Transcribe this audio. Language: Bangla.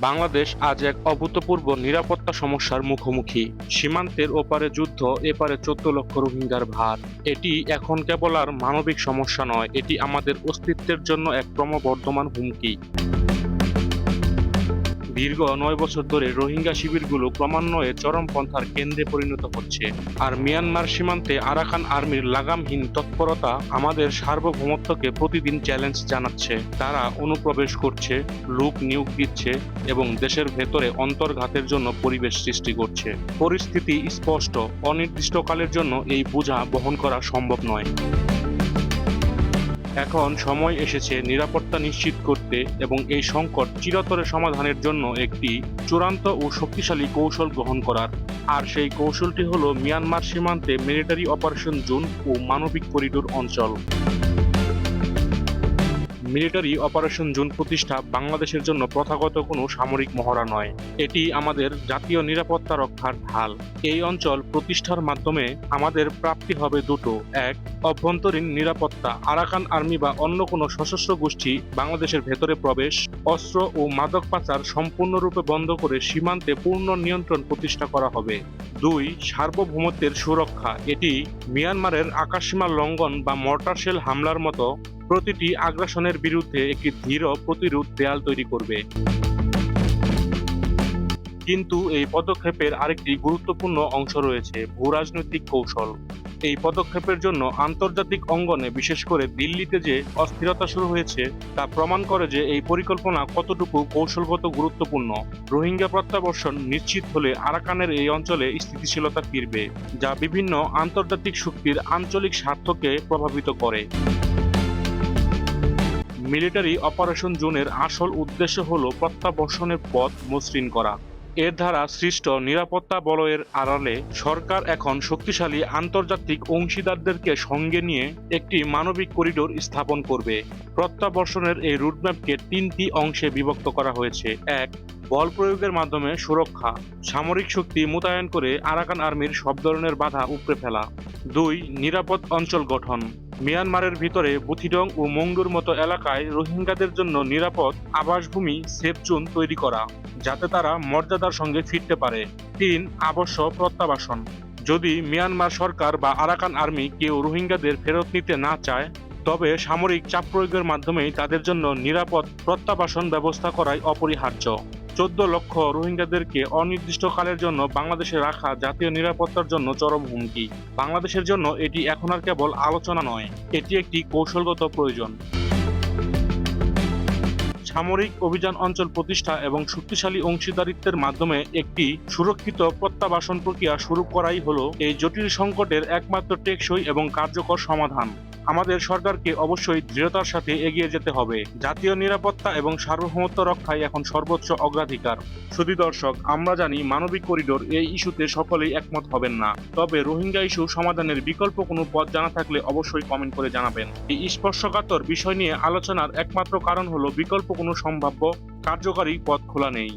বাংলাদেশ আজ এক অভূতপূর্ব নিরাপত্তা সমস্যার মুখোমুখি। সীমান্তের ওপারে যুদ্ধ, এপারে চোদ্দ লক্ষ রোহিঙ্গার ভার। এটি এখন কেবল আর মানবিক সমস্যা নয়, এটি আমাদের অস্তিত্বের জন্য এক ক্রমবর্ধমান হুমকি। দীর্ঘ নয় বছর ধরে রোহিঙ্গা শিবিরগুলো ক্রমান্বয়ে চরমপন্থার কেন্দ্রে পরিণত হচ্ছে। আর মিয়ানমার সীমান্তে আরাকান আর্মির লাগামহীন তৎপরতা আমাদের সার্বভৌমত্বকে প্রতিদিন চ্যালেঞ্জ জানাচ্ছে। তারা অনুপ্রবেশ করছে, লোক নিয়োগ দিচ্ছে এবং দেশের ভেতরে অন্তর্ঘাতের জন্য পরিবেশ সৃষ্টি করছে। পরিস্থিতি স্পষ্ট, অনির্দিষ্টকালের জন্য এই বোঝা বহন করা সম্ভব নয়। এখন সময় এসেছে নিরাপত্তা নিশ্চিত করতে এবং এই সংকট চিরতরে সমাধানের জন্য একটি চূড়ান্ত ও শক্তিশালী কৌশল গ্রহণ করার। আর সেই কৌশলটি হল মিয়ানমার সীমান্তে মিলিটারি অপারেশন জোন ও মানবিক করিডোর অঞ্চল। মিলিটারি অপারেশন জোন প্রতিষ্ঠা বাংলাদেশের জন্য প্রথাগত কোনো সামরিক মহড়া নয়। এটি আমাদের জাতীয় নিরাপত্তা রক্ষার ঢাল। এই অঞ্চল প্রতিষ্ঠার মাধ্যমে আমাদের প্রাপ্তি হবে দুটো। এক, অভ্যন্তরীণ নিরাপত্তা। আরাকান আর্মি বা অন্য কোনো সশস্ত্র গোষ্ঠী বাংলাদেশের ভেতরে প্রবেশ, অস্ত্র ও মাদক পাচার সম্পূর্ণরূপে বন্ধ করে সীমান্তে পূর্ণ নিয়ন্ত্রণ প্রতিষ্ঠা করা হবে। দুই, সার্বভৌমত্বের সুরক্ষা। এটি মিয়ানমারের আকাশসীমা লঙ্ঘন বা মর্টার শেল হামলার মতো প্রতিটি আগ্রাসনের বিরুদ্ধে একটি দৃঢ় প্রতিরোধ দেয়াল তৈরি করবে। কিন্তু এই পদক্ষেপের আরেকটি গুরুত্বপূর্ণ অংশ রয়েছে ভূরাজনৈতিক কৌশল। এই পদক্ষেপের জন্য আন্তর্জাতিক অঙ্গনে বিশেষ করে দিল্লিতে যে অস্থিরতা শুরু হয়েছে, তা প্রমাণ করে যে এই পরিকল্পনা কতটুকু কৌশলগত গুরুত্বপূর্ণ। রোহিঙ্গা প্রত্যাবর্ষণ নিশ্চিত হলে আরাকানের এই অঞ্চলে স্থিতিশীলতা ফিরবে, যা বিভিন্ন আন্তর্জাতিক শক্তির আঞ্চলিক স্বার্থকে প্রভাবিত করে। মিলিটারি অপারেশন জোনের আসল উদ্দেশ্য হল প্রত্যাবর্ষণের পথ মসৃণ করা। এর দ্বারা সৃষ্ট নিরাপত্তা বলয়ের আড়ালে সরকার এখন শক্তিশালী আন্তর্জাতিক অংশীদারদেরকে সঙ্গে নিয়ে একটি মানবিক করিডোর স্থাপন করবে। প্রত্যাবর্ষণের এই রুটম্যাপকে তিনটি অংশে বিভক্ত করা হয়েছে। এক, বল প্রয়োগের মাধ্যমে সুরক্ষা, সামরিক শক্তি মোতায়েন করে আরাকান আর্মির সব ধরনের বাধা উপড়ে ফেলা। দুই, নিরাপদ অঞ্চল গঠন। মিয়ানমারের ভিতরে বুথিডং ও মঙ্গুর মতো এলাকায় রোহিঙ্গাদের জন্য নিরাপদ আবাসভূমি সেফ জোন তৈরি করা, যাতে তারা মর্যাদার সঙ্গে ফিরতে পারে। তিন আবশ্য প্রত্যাবাসন। যদি মিয়ানমার সরকার বা আরাকান আর্মি কেউ রোহিঙ্গাদের ফেরত নিতে না চায়, তবে সামরিক চাপ প্রয়োগের মাধ্যমেই তাদের জন্য নিরাপদ প্রত্যাবাসন ব্যবস্থা করাই অপরিহার্য। চোদ্দ লক্ষ রোহিঙ্গাদেরকে অনির্দিষ্টকালের জন্য বাংলাদেশে রাখা জাতীয় নিরাপত্তার জন্য চরম হুমকি। বাংলাদেশের জন্য এটি এখন আর কেবল আলোচনা নয়, এটি একটি কৌশলগত প্রয়োজন। সামরিক অভিযান অঞ্চল প্রতিষ্ঠা এবং শক্তিশালী অংশীদারিত্বের মাধ্যমে একটি সুরক্ষিত প্রত্যাবাসন প্রক্রিয়া শুরু করাই হলো এই জটিল সংকটের একমাত্র টেকসই এবং কার্যকর সমাধান। আমাদের সরকারকে অবশ্যই দৃঢ়তার সাথে এগিয়ে যেতে হবে। জাতীয় নিরাপত্তা এবং সার্বভৌমত্ব রক্ষায় এখন সর্বোচ্চ অগ্রাধিকার। শুধু দর্শক, আমরা জানি মানবিক করিডোর এই ইস্যুতে সকলেই একমত হবেন না। তবে রোহিঙ্গা ইস্যু সমাধানের বিকল্প কোনো পথ জানা থাকলে অবশ্যই কমেন্ট করে জানাবেন। এই স্পর্শকাতর বিষয় নিয়ে আলোচনার একমাত্র কারণ হলো বিকল্প কোনো সম্ভাব্য কার্যকারী পথ খোলা নেই।